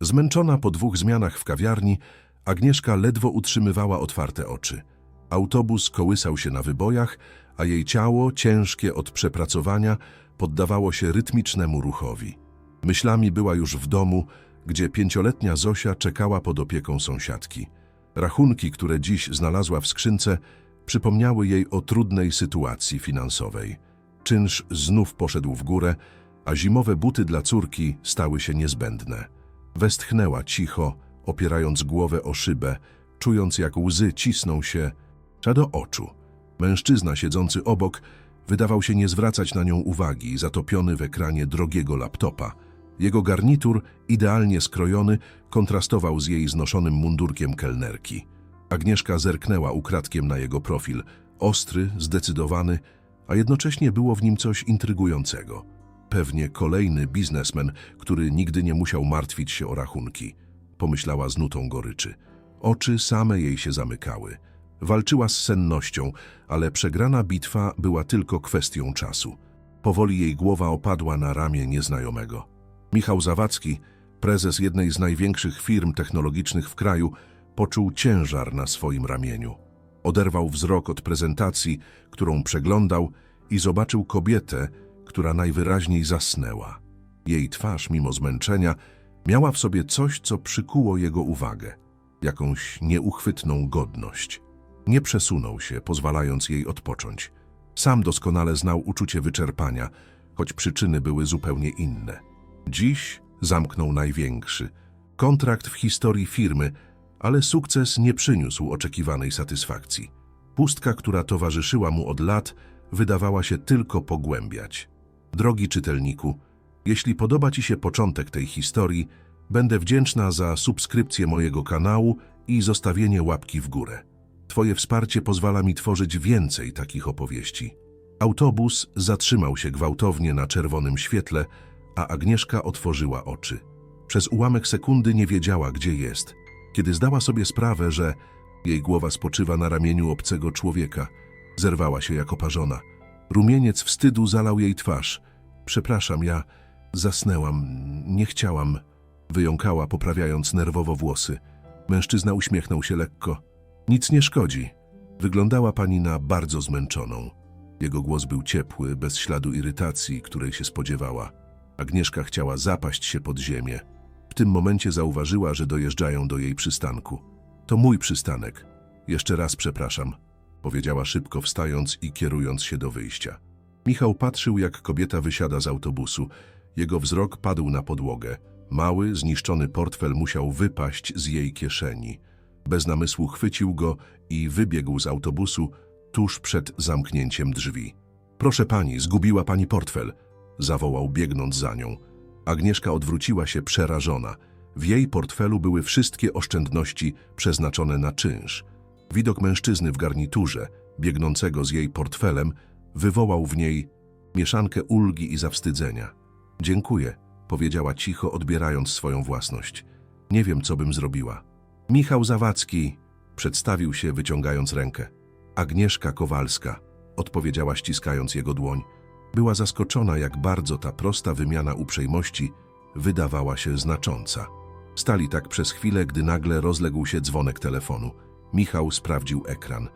Zmęczona po dwóch zmianach w kawiarni, Agnieszka ledwo utrzymywała otwarte oczy. Autobus kołysał się na wybojach, a jej ciało, ciężkie od przepracowania, poddawało się rytmicznemu ruchowi. Myślami była już w domu, gdzie pięcioletnia Zosia czekała pod opieką sąsiadki. Rachunki, które dziś znalazła w skrzynce, przypomniały jej o trudnej sytuacji finansowej. Czynsz znów poszedł w górę, a zimowe buty dla córki stały się niezbędne. Westchnęła cicho, opierając głowę o szybę, czując jak łzy cisną się do oczu. Mężczyzna siedzący obok wydawał się nie zwracać na nią uwagi, zatopiony w ekranie drogiego laptopa. Jego garnitur, idealnie skrojony, kontrastował z jej znoszonym mundurkiem kelnerki. Agnieszka zerknęła ukradkiem na jego profil, ostry, zdecydowany, a jednocześnie było w nim coś intrygującego. Pewnie kolejny biznesmen, który nigdy nie musiał martwić się o rachunki, pomyślała z nutą goryczy. Oczy same jej się zamykały. Walczyła z sennością, ale przegrana bitwa była tylko kwestią czasu. Powoli jej głowa opadła na ramię nieznajomego. Michał Zawadzki, prezes jednej z największych firm technologicznych w kraju, poczuł ciężar na swoim ramieniu. Oderwał wzrok od prezentacji, którą przeglądał i zobaczył kobietę, która najwyraźniej zasnęła. Jej twarz, mimo zmęczenia, miała w sobie coś, co przykuło jego uwagę. Jakąś nieuchwytną godność. Nie przesunął się, pozwalając jej odpocząć. Sam doskonale znał uczucie wyczerpania, choć przyczyny były zupełnie inne. Dziś zamknął największy. Kontrakt w historii firmy, ale sukces nie przyniósł oczekiwanej satysfakcji. Pustka, która towarzyszyła mu od lat, wydawała się tylko pogłębiać. Drogi czytelniku, jeśli podoba Ci się początek tej historii, będę wdzięczna za subskrypcję mojego kanału i zostawienie łapki w górę. Twoje wsparcie pozwala mi tworzyć więcej takich opowieści. Autobus zatrzymał się gwałtownie na czerwonym świetle, a Agnieszka otworzyła oczy. Przez ułamek sekundy nie wiedziała, gdzie jest. Kiedy zdała sobie sprawę, że jej głowa spoczywa na ramieniu obcego człowieka, zerwała się jak oparzona. Rumieniec wstydu zalał jej twarz. Przepraszam, ja zasnęłam, nie chciałam. Wyjąkała, poprawiając nerwowo włosy. Mężczyzna uśmiechnął się lekko. Nic nie szkodzi. Wyglądała pani na bardzo zmęczoną. Jego głos był ciepły, bez śladu irytacji, której się spodziewała. Agnieszka chciała zapaść się pod ziemię. W tym momencie zauważyła, że dojeżdżają do jej przystanku. To mój przystanek. Jeszcze raz przepraszam, powiedziała szybko, wstając i kierując się do wyjścia. Michał patrzył, jak kobieta wysiada z autobusu. Jego wzrok padł na podłogę. Mały, zniszczony portfel musiał wypaść z jej kieszeni. Bez namysłu chwycił go i wybiegł z autobusu tuż przed zamknięciem drzwi. Proszę pani, zgubiła pani portfel, zawołał biegnąc za nią. Agnieszka odwróciła się przerażona. W jej portfelu były wszystkie oszczędności przeznaczone na czynsz. Widok mężczyzny w garniturze, biegnącego z jej portfelem, wywołał w niej mieszankę ulgi i zawstydzenia. Dziękuję, powiedziała cicho, odbierając swoją własność. Nie wiem, co bym zrobiła. Michał Zawadzki, przedstawił się, wyciągając rękę. Agnieszka Kowalska, odpowiedziała ściskając jego dłoń. Była zaskoczona, jak bardzo ta prosta wymiana uprzejmości wydawała się znacząca. Stali tak przez chwilę, gdy nagle rozległ się dzwonek telefonu. Michał sprawdził ekran.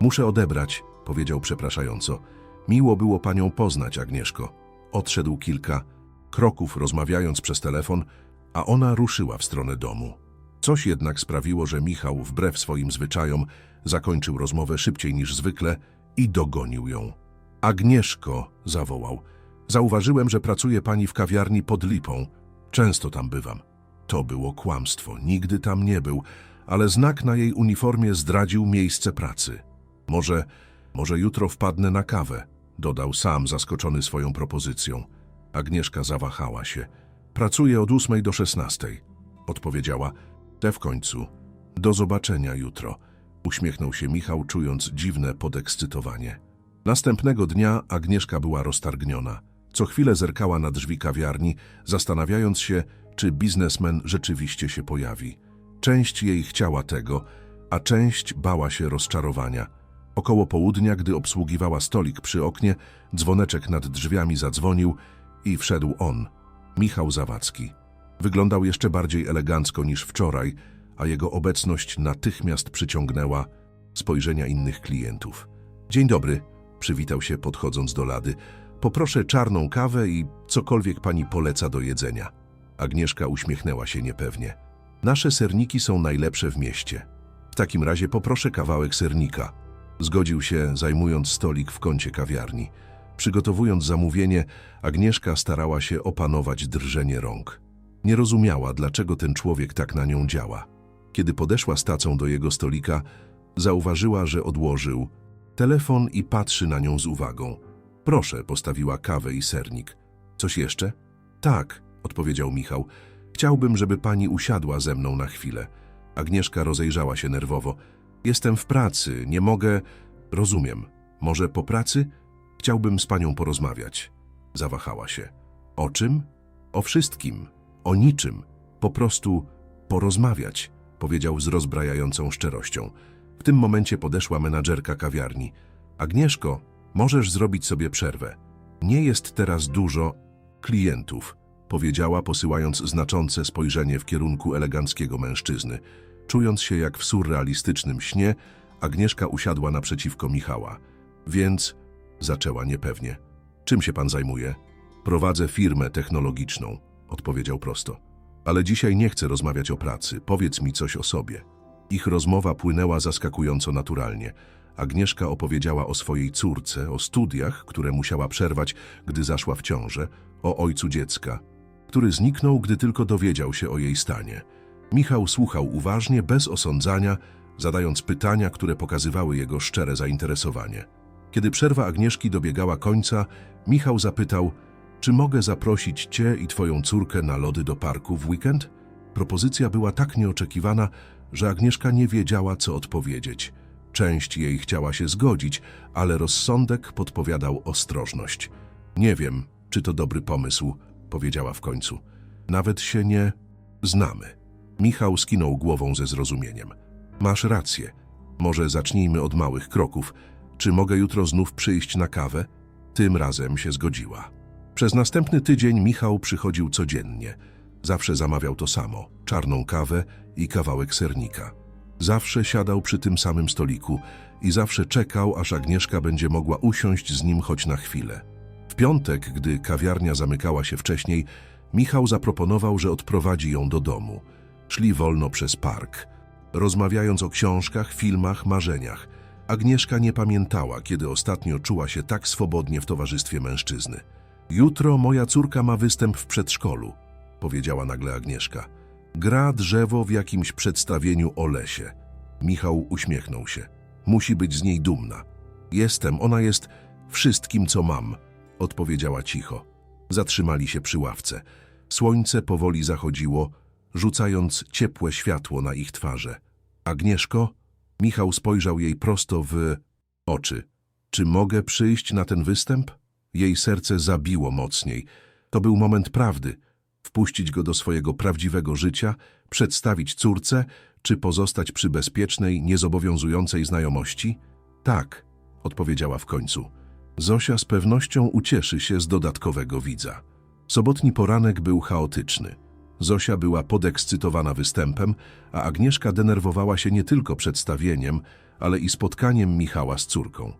Muszę odebrać, powiedział przepraszająco. Miło było panią poznać, Agnieszko. Odszedł kilka kroków, rozmawiając przez telefon, a ona ruszyła w stronę domu. Coś jednak sprawiło, że Michał, wbrew swoim zwyczajom, zakończył rozmowę szybciej niż zwykle i dogonił ją. Agnieszko, zawołał, zauważyłem, że pracuje pani w kawiarni pod Lipą. Często tam bywam. To było kłamstwo, nigdy tam nie był, ale znak na jej uniformie zdradził miejsce pracy. Może, może jutro wpadnę na kawę, dodał sam, zaskoczony swoją propozycją. Agnieszka zawahała się. Pracuję od ósmej do szesnastej, odpowiedziała. Te w końcu. Do zobaczenia jutro. Uśmiechnął się Michał, czując dziwne podekscytowanie. Następnego dnia Agnieszka była roztargniona. Co chwilę zerkała na drzwi kawiarni, zastanawiając się, czy biznesmen rzeczywiście się pojawi. Część jej chciała tego, a część bała się rozczarowania. Około południa, gdy obsługiwała stolik przy oknie, dzwoneczek nad drzwiami zadzwonił i wszedł on, Michał Zawadzki. Wyglądał jeszcze bardziej elegancko niż wczoraj, a jego obecność natychmiast przyciągnęła spojrzenia innych klientów. Dzień dobry, przywitał się podchodząc do lady. Poproszę czarną kawę i cokolwiek pani poleca do jedzenia. Agnieszka uśmiechnęła się niepewnie. Nasze serniki są najlepsze w mieście. W takim razie poproszę kawałek sernika. Zgodził się, zajmując stolik w kącie kawiarni. Przygotowując zamówienie, Agnieszka starała się opanować drżenie rąk. Nie rozumiała, dlaczego ten człowiek tak na nią działa. Kiedy podeszła z tacą do jego stolika, zauważyła, że odłożył telefon i patrzy na nią z uwagą. Proszę, postawiła kawę i sernik. Coś jeszcze? Tak, odpowiedział Michał. Chciałbym, żeby pani usiadła ze mną na chwilę. Agnieszka rozejrzała się nerwowo. Jestem w pracy, nie mogę. Rozumiem. Może po pracy? Chciałbym z panią porozmawiać. Zawahała się. O czym? O wszystkim. O niczym. Po prostu porozmawiać, powiedział z rozbrajającą szczerością. W tym momencie podeszła menadżerka kawiarni. Agnieszko, możesz zrobić sobie przerwę. Nie jest teraz dużo klientów, powiedziała, posyłając znaczące spojrzenie w kierunku eleganckiego mężczyzny. Czując się jak w surrealistycznym śnie, Agnieszka usiadła naprzeciwko Michała. Więc zaczęła niepewnie. Czym się pan zajmuje? Prowadzę firmę technologiczną, odpowiedział prosto. Ale dzisiaj nie chcę rozmawiać o pracy. Powiedz mi coś o sobie. Ich rozmowa płynęła zaskakująco naturalnie. Agnieszka opowiedziała o swojej córce, o studiach, które musiała przerwać, gdy zaszła w ciążę, o ojcu dziecka, który zniknął, gdy tylko dowiedział się o jej stanie. Michał słuchał uważnie, bez osądzania, zadając pytania, które pokazywały jego szczere zainteresowanie. Kiedy przerwa Agnieszki dobiegała końca, Michał zapytał, czy mogę zaprosić cię i twoją córkę na lody do parku w weekend? Propozycja była tak nieoczekiwana, że Agnieszka nie wiedziała, co odpowiedzieć. Część jej chciała się zgodzić, ale rozsądek podpowiadał ostrożność. Nie wiem, czy to dobry pomysł, powiedziała w końcu. Nawet się nie znamy. Michał skinął głową ze zrozumieniem. Masz rację. Może zacznijmy od małych kroków. Czy mogę jutro znów przyjść na kawę? Tym razem się zgodziła. Przez następny tydzień Michał przychodził codziennie. Zawsze zamawiał to samo: czarną kawę i kawałek sernika. Zawsze siadał przy tym samym stoliku i zawsze czekał, aż Agnieszka będzie mogła usiąść z nim choć na chwilę. Piątek, gdy kawiarnia zamykała się wcześniej, Michał zaproponował, że odprowadzi ją do domu. Szli wolno przez park, rozmawiając o książkach, filmach, marzeniach. Agnieszka nie pamiętała, kiedy ostatnio czuła się tak swobodnie w towarzystwie mężczyzny. Jutro moja córka ma występ w przedszkolu, powiedziała nagle Agnieszka. Gra drzewo w jakimś przedstawieniu o lesie. Michał uśmiechnął się. Musi być z niej dumna. Jestem, ona jest wszystkim, co mam, odpowiedziała cicho. Zatrzymali się przy ławce. Słońce powoli zachodziło, rzucając ciepłe światło na ich twarze. Agnieszko? Michał spojrzał jej prosto w oczy. Czy mogę przyjść na ten występ? Jej serce zabiło mocniej. To był moment prawdy. Wpuścić go do swojego prawdziwego życia, przedstawić córce, czy pozostać przy bezpiecznej, niezobowiązującej znajomości? Tak, odpowiedziała w końcu. Zosia z pewnością ucieszy się z dodatkowego widza. Sobotni poranek był chaotyczny. Zosia była podekscytowana występem, a Agnieszka denerwowała się nie tylko przedstawieniem, ale i spotkaniem Michała z córką.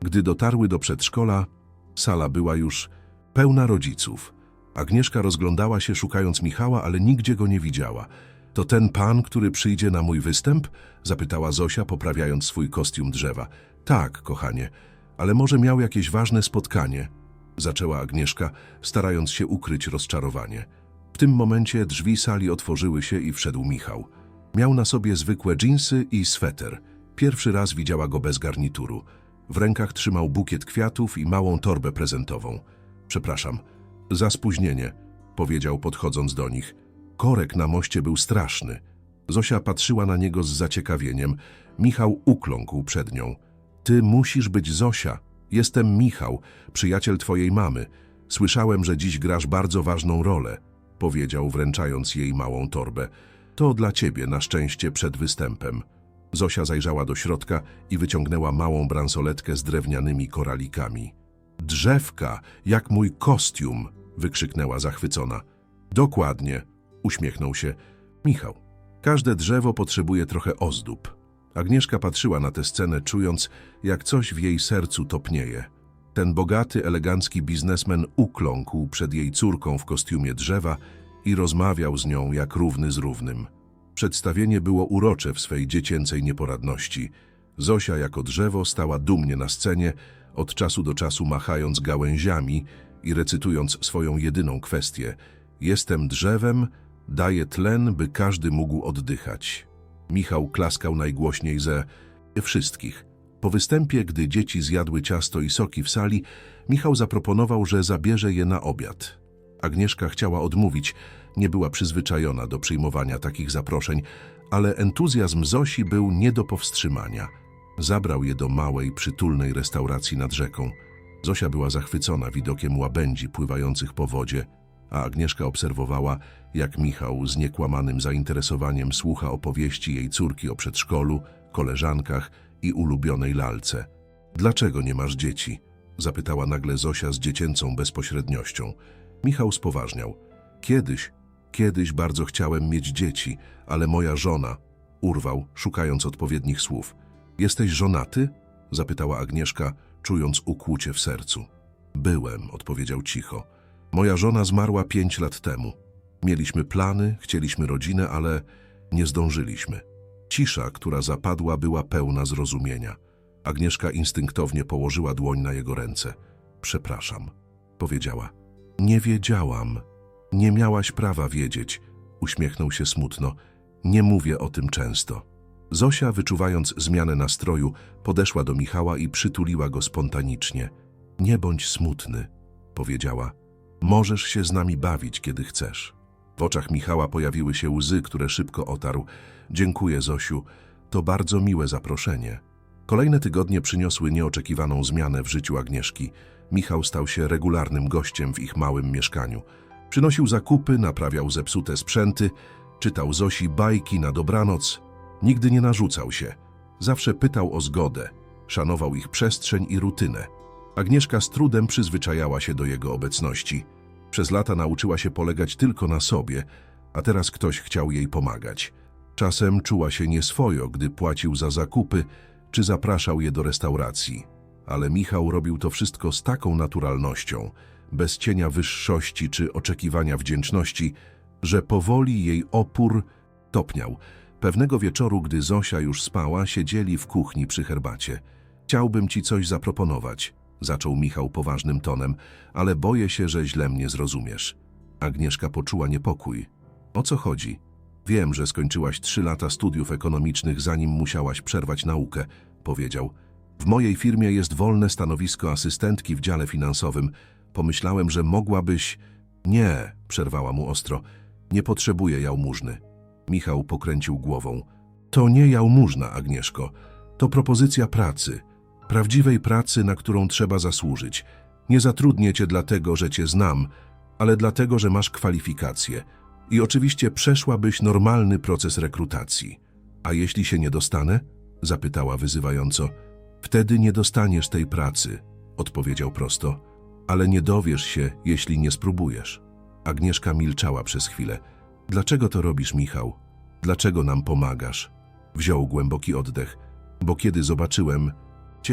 Gdy dotarły do przedszkola, sala była już pełna rodziców. Agnieszka rozglądała się szukając Michała, ale nigdzie go nie widziała. To ten pan, który przyjdzie na mój występ? Zapytała Zosia, poprawiając swój kostium drzewa. Tak, kochanie, ale może miał jakieś ważne spotkanie? Zaczęła Agnieszka, starając się ukryć rozczarowanie. W tym momencie drzwi sali otworzyły się i wszedł Michał. Miał na sobie zwykłe dżinsy i sweter. Pierwszy raz widziała go bez garnituru. W rękach trzymał bukiet kwiatów i małą torbę prezentową. Przepraszam, za spóźnienie, powiedział podchodząc do nich. Korek na moście był straszny. Zosia patrzyła na niego z zaciekawieniem. Michał ukląkł przed nią. Ty musisz być Zosia. Jestem Michał, przyjaciel twojej mamy. Słyszałem, że dziś grasz bardzo ważną rolę, powiedział, wręczając jej małą torbę. To dla ciebie, na szczęście, przed występem. Zosia zajrzała do środka i wyciągnęła małą bransoletkę z drewnianymi koralikami. Drzewka, jak mój kostium, wykrzyknęła zachwycona. Dokładnie, Uśmiechnął się. Michał, każde drzewo potrzebuje trochę ozdób. Agnieszka patrzyła na tę scenę, czując, jak coś w jej sercu topnieje. Ten bogaty, elegancki biznesmen ukląkł przed jej córką w kostiumie drzewa i rozmawiał z nią jak równy z równym. Przedstawienie było urocze w swej dziecięcej nieporadności. Zosia jako drzewo stała dumnie na scenie, od czasu do czasu machając gałęziami i recytując swoją jedyną kwestię. Jestem drzewem, daję tlen, by każdy mógł oddychać. Michał klaskał najgłośniej ze wszystkich. Po występie, gdy dzieci zjadły ciasto i soki w sali, Michał zaproponował, że zabierze je na obiad. Agnieszka chciała odmówić, nie była przyzwyczajona do przyjmowania takich zaproszeń, ale entuzjazm Zosi był nie do powstrzymania. Zabrał je do małej, przytulnej restauracji nad rzeką. Zosia była zachwycona widokiem łabędzi pływających po wodzie, a Agnieszka obserwowała, jak Michał z niekłamanym zainteresowaniem słucha opowieści jej córki o przedszkolu, koleżankach i ulubionej lalce. Dlaczego nie masz dzieci? zapytała nagle Zosia z dziecięcą bezpośredniością. Michał spoważniał. Kiedyś, kiedyś bardzo chciałem mieć dzieci, ale moja żona... Urwał, szukając odpowiednich słów. Jesteś żonaty? zapytała Agnieszka, czując ukłucie w sercu. Byłem, odpowiedział cicho. Moja żona zmarła pięć lat temu. Mieliśmy plany, chcieliśmy rodzinę, ale nie zdążyliśmy. Cisza, która zapadła, była pełna zrozumienia. Agnieszka instynktownie położyła dłoń na jego ręce. Przepraszam, powiedziała. Nie wiedziałam. Nie miałaś prawa wiedzieć. Uśmiechnął się smutno. Nie mówię o tym często. Zosia, wyczuwając zmianę nastroju, podeszła do Michała i przytuliła go spontanicznie. Nie bądź smutny, powiedziała. Możesz się z nami bawić, kiedy chcesz. W oczach Michała pojawiły się łzy, które szybko otarł. Dziękuję, Zosiu. To bardzo miłe zaproszenie. Kolejne tygodnie przyniosły nieoczekiwaną zmianę w życiu Agnieszki. Michał stał się regularnym gościem w ich małym mieszkaniu. Przynosił zakupy, naprawiał zepsute sprzęty, czytał Zosi bajki na dobranoc. Nigdy nie narzucał się. Zawsze pytał o zgodę. Szanował ich przestrzeń i rutynę. Agnieszka z trudem przyzwyczajała się do jego obecności. Przez lata nauczyła się polegać tylko na sobie, a teraz ktoś chciał jej pomagać. Czasem czuła się nieswojo, gdy płacił za zakupy czy zapraszał je do restauracji. Ale Michał robił to wszystko z taką naturalnością, bez cienia wyższości czy oczekiwania wdzięczności, że powoli jej opór topniał. Pewnego wieczoru, gdy Zosia już spała, siedzieli w kuchni przy herbacie. Chciałbym ci coś zaproponować, zaczął Michał poważnym tonem, ale boję się, że źle mnie zrozumiesz. Agnieszka poczuła niepokój. O co chodzi? Wiem, że skończyłaś trzy lata studiów ekonomicznych, zanim musiałaś przerwać naukę, powiedział. W mojej firmie jest wolne stanowisko asystentki w dziale finansowym. Pomyślałem, że mogłabyś... Nie, przerwała mu ostro. Nie potrzebuję jałmużny. Michał pokręcił głową. To nie jałmużna, Agnieszko. To propozycja pracy. Prawdziwej pracy, na którą trzeba zasłużyć. Nie zatrudnię cię dlatego, że cię znam, ale dlatego, że masz kwalifikacje. I oczywiście przeszłabyś normalny proces rekrutacji. A jeśli się nie dostanę? Zapytała wyzywająco. Wtedy nie dostaniesz tej pracy, odpowiedział prosto. Ale nie dowiesz się, jeśli nie spróbujesz. Agnieszka milczała przez chwilę. Dlaczego to robisz, Michał? Dlaczego nam pomagasz? Wziął głęboki oddech, bo kiedy zobaczyłem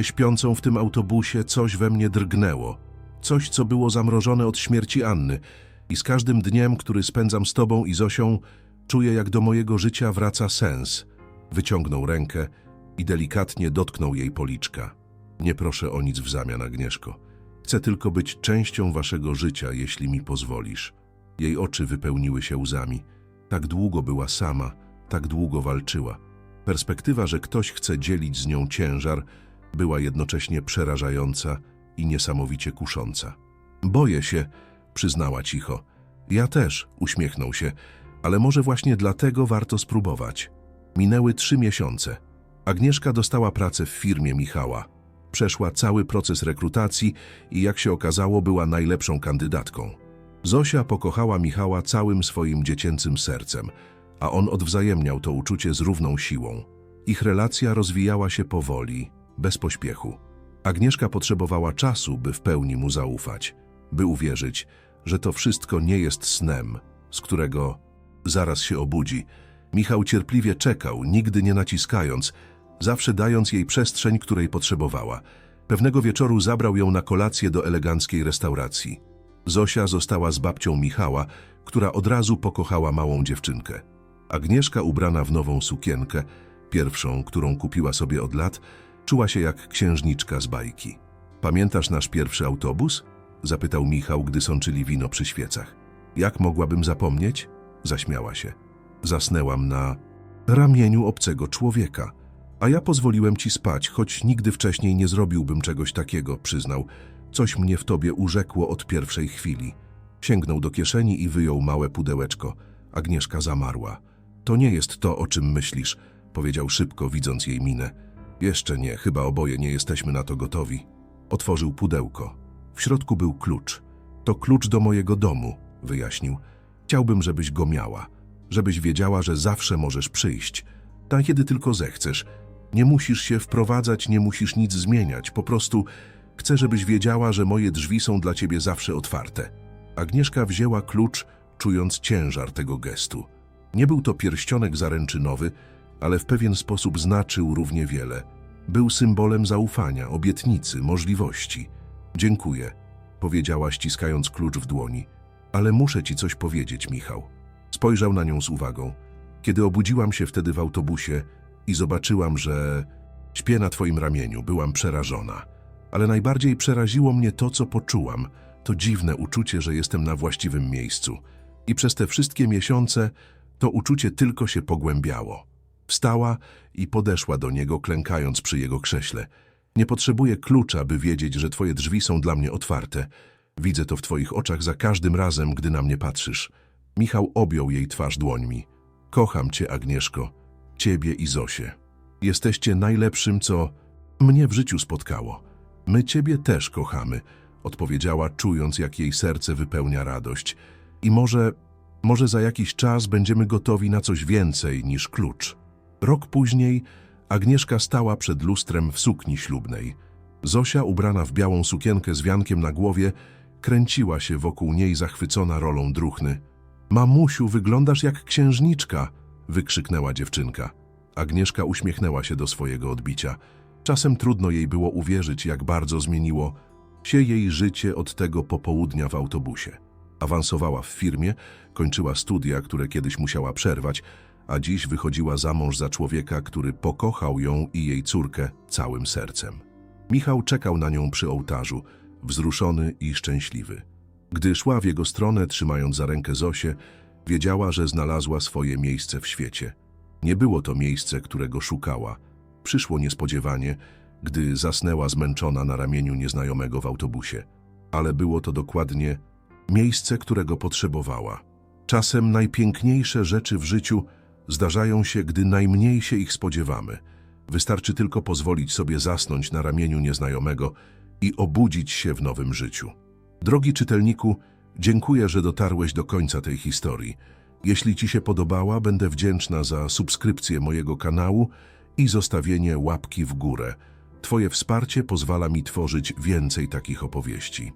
śpiącą w tym autobusie, coś we mnie drgnęło. Coś, co było zamrożone od śmierci Anny. I z każdym dniem, który spędzam z tobą i Zosią, czuję, jak do mojego życia wraca sens. Wyciągnął rękę i delikatnie dotknął jej policzka. Nie proszę o nic w zamian, Agnieszko. Chcę tylko być częścią waszego życia, jeśli mi pozwolisz. Jej oczy wypełniły się łzami. Tak długo była sama, tak długo walczyła. Perspektywa, że ktoś chce dzielić z nią ciężar, była jednocześnie przerażająca i niesamowicie kusząca. Boję się, przyznała cicho. Ja też, uśmiechnął się, ale może właśnie dlatego warto spróbować. Minęły trzy miesiące. Agnieszka dostała pracę w firmie Michała. Przeszła cały proces rekrutacji i jak się okazało, była najlepszą kandydatką. Zosia pokochała Michała całym swoim dziecięcym sercem, a on odwzajemniał to uczucie z równą siłą. Ich relacja rozwijała się powoli, bez pośpiechu. Agnieszka potrzebowała czasu, by w pełni mu zaufać, by uwierzyć, że to wszystko nie jest snem, z którego Zaraz się obudzi. Michał cierpliwie czekał, nigdy nie naciskając, zawsze dając jej przestrzeń, której potrzebowała. Pewnego wieczoru zabrał ją na kolację do eleganckiej restauracji. Zosia została z babcią Michała, która od razu pokochała małą dziewczynkę. Agnieszka, ubrana w nową sukienkę, pierwszą, którą kupiła sobie od lat, czuła się jak księżniczka z bajki. Pamiętasz nasz pierwszy autobus? Zapytał Michał, gdy sączyli wino przy świecach. Jak mogłabym zapomnieć? Zaśmiała się. Zasnęłam na ramieniu obcego człowieka. A ja pozwoliłem ci spać, choć nigdy wcześniej nie zrobiłbym czegoś takiego, przyznał. Coś mnie w tobie urzekło od pierwszej chwili. Sięgnął do kieszeni i wyjął małe pudełeczko. Agnieszka zamarła. To nie jest to, o czym myślisz, powiedział szybko, widząc jej minę. Jeszcze nie, chyba oboje nie jesteśmy na to gotowi. Otworzył pudełko. W środku był klucz. To klucz do mojego domu, wyjaśnił. Chciałbym, żebyś go miała. Żebyś wiedziała, że zawsze możesz przyjść. Tak, kiedy tylko zechcesz. Nie musisz się wprowadzać, nie musisz nic zmieniać. Po prostu chcę, żebyś wiedziała, że moje drzwi są dla ciebie zawsze otwarte. Agnieszka wzięła klucz, czując ciężar tego gestu. Nie był to pierścionek zaręczynowy, ale w pewien sposób znaczył równie wiele. Był symbolem zaufania, obietnicy, możliwości. Dziękuję, powiedziała ściskając klucz w dłoni. Ale muszę ci coś powiedzieć, Michał. Spojrzał na nią z uwagą. Kiedy obudziłam się wtedy w autobusie i zobaczyłam, że śpię na twoim ramieniu, byłam przerażona. Ale najbardziej przeraziło mnie to, co poczułam. To dziwne uczucie, że jestem na właściwym miejscu. I przez te wszystkie miesiące to uczucie tylko się pogłębiało. Wstała i podeszła do niego, klękając przy jego krześle. Nie potrzebuję klucza, by wiedzieć, że twoje drzwi są dla mnie otwarte. Widzę to w twoich oczach za każdym razem, gdy na mnie patrzysz. Michał objął jej twarz dłońmi. Kocham cię, Agnieszko, ciebie i Zosię. Jesteście najlepszym, co mnie w życiu spotkało. My ciebie też kochamy, odpowiedziała, czując, jak jej serce wypełnia radość. I może, może za jakiś czas będziemy gotowi na coś więcej niż klucz. Rok później Agnieszka stała przed lustrem w sukni ślubnej. Zosia, ubrana w białą sukienkę z wiankiem na głowie, kręciła się wokół niej zachwycona rolą druchny. Mamusiu, wyglądasz jak księżniczka, wykrzyknęła dziewczynka. Agnieszka uśmiechnęła się do swojego odbicia. Czasem trudno jej było uwierzyć, jak bardzo zmieniło się jej życie od tego popołudnia w autobusie. Awansowała w firmie, kończyła studia, które kiedyś musiała przerwać, a dziś wychodziła za mąż za człowieka, który pokochał ją i jej córkę całym sercem. Michał czekał na nią przy ołtarzu, wzruszony i szczęśliwy. Gdy szła w jego stronę, trzymając za rękę Zosię, wiedziała, że znalazła swoje miejsce w świecie. Nie było to miejsce, którego szukała. Przyszło niespodziewanie, gdy zasnęła zmęczona na ramieniu nieznajomego w autobusie. Ale było to dokładnie miejsce, którego potrzebowała. Czasem najpiękniejsze rzeczy w życiu zdarzają się, gdy najmniej się ich spodziewamy. Wystarczy tylko pozwolić sobie zasnąć na ramieniu nieznajomego i obudzić się w nowym życiu. Drogi czytelniku, dziękuję, że dotarłeś do końca tej historii. Jeśli Ci się podobała, będę wdzięczna za subskrypcję mojego kanału i zostawienie łapki w górę. Twoje wsparcie pozwala mi tworzyć więcej takich opowieści.